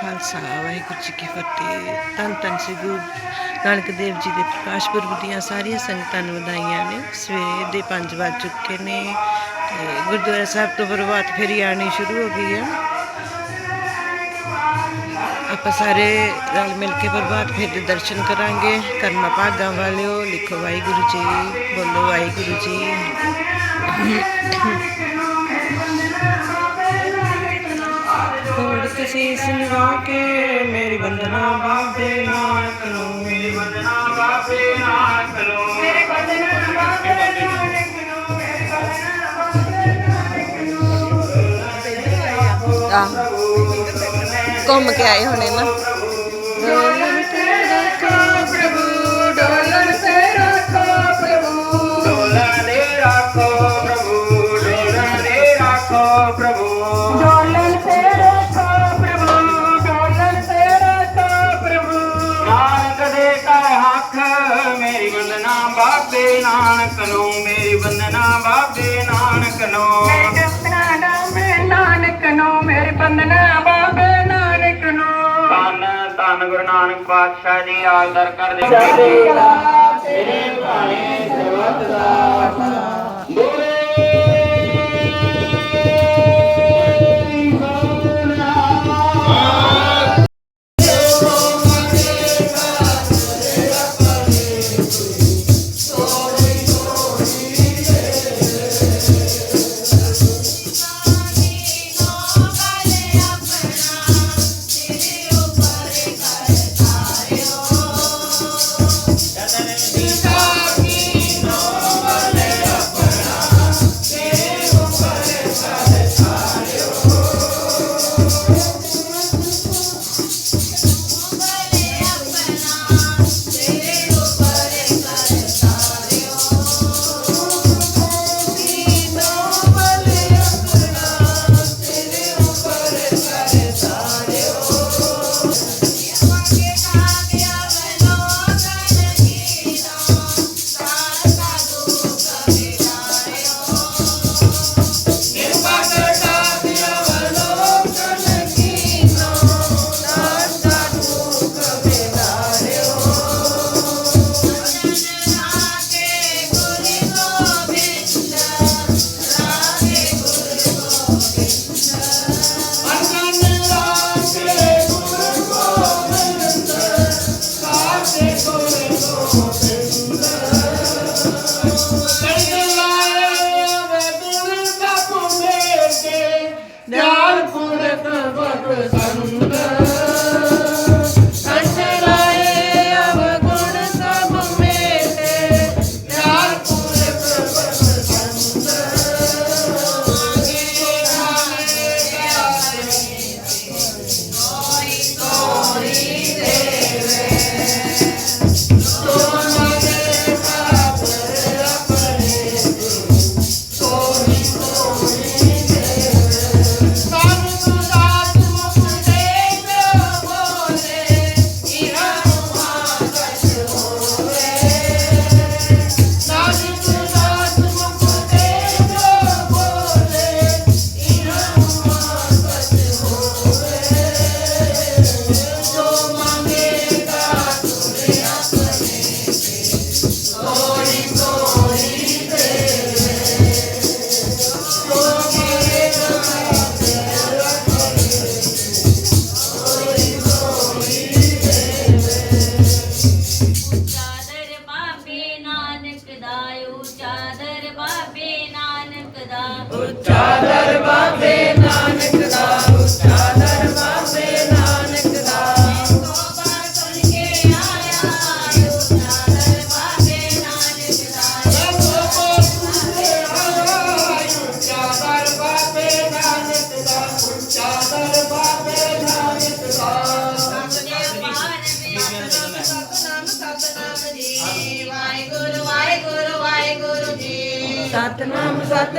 ਖਾਲਸਾ, ਵਾਹਿਗੁਰੂ ਜੀ ਕੀ ਫਤਿਹ। ਧੰਨ ਧੰਨ ਸ੍ਰੀ ਗੁਰੂ ਨਾਨਕ ਦੇਵ ਜੀ ਦੇ ਪ੍ਰਕਾਸ਼ ਪੁਰਬ ਦੀਆਂ ਸਾਰੀਆਂ ਸੰਗਤਾਂ ਨੂੰ ਵਧਾਈਆਂ ਨੇ। ਸਵੇਰ ਦੇ 5 ਵੱਜ ਚੁੱਕੇ ਨੇ ਤੇ ਗੁਰਦੁਆਰਾ ਸਾਹਿਬ ਤੋਂ ਪ੍ਰਭਾਤ ਫੇਰੀ ਆਣੀ ਸ਼ੁਰੂ ਹੋ ਗਈ ਹੈ। ਆਪਾਂ ਸਾਰੇ ਰਲ ਮਿਲ ਕੇ ਪ੍ਰਭਾਤ ਫੇਰੀ ਦੇ ਦਰਸ਼ਨ ਕਰਾਂਗੇ। ਕਰਮਾ ਭਾਗਾਂ ਵਾਲਿਓ, ਲਿਖੋ ਵਾਹਿਗੁਰੂ ਜੀ, ਬੋਲੋ ਵਾਹਿਗੁਰੂ ਜੀ। ਕੋੜ ਕਿਸੇ ਸੁਨਵਾ ਕੇ ਮੇਰੀ ਬੰਦਨਾ ਬਾਬੇ ਨਾਨਕ ਨੂੰ ਮੇਰੀ ਬੰਦਨਾ ਬਾਬੇ ਨਾਨਕ ਨੂੰ ਮੇਰੇ ਘੁੰਮ ਕੇ ਆਏ ਹੋਣੇ ਨਾ। ਨਾਨਕ ਪਾਤਸ਼ਾਹ ਜੀ ਆਦਰ ਕਰਦੇ ਤੇਰੇ ਭਾਣੇ ਸਰਬੱਤ ਦਾ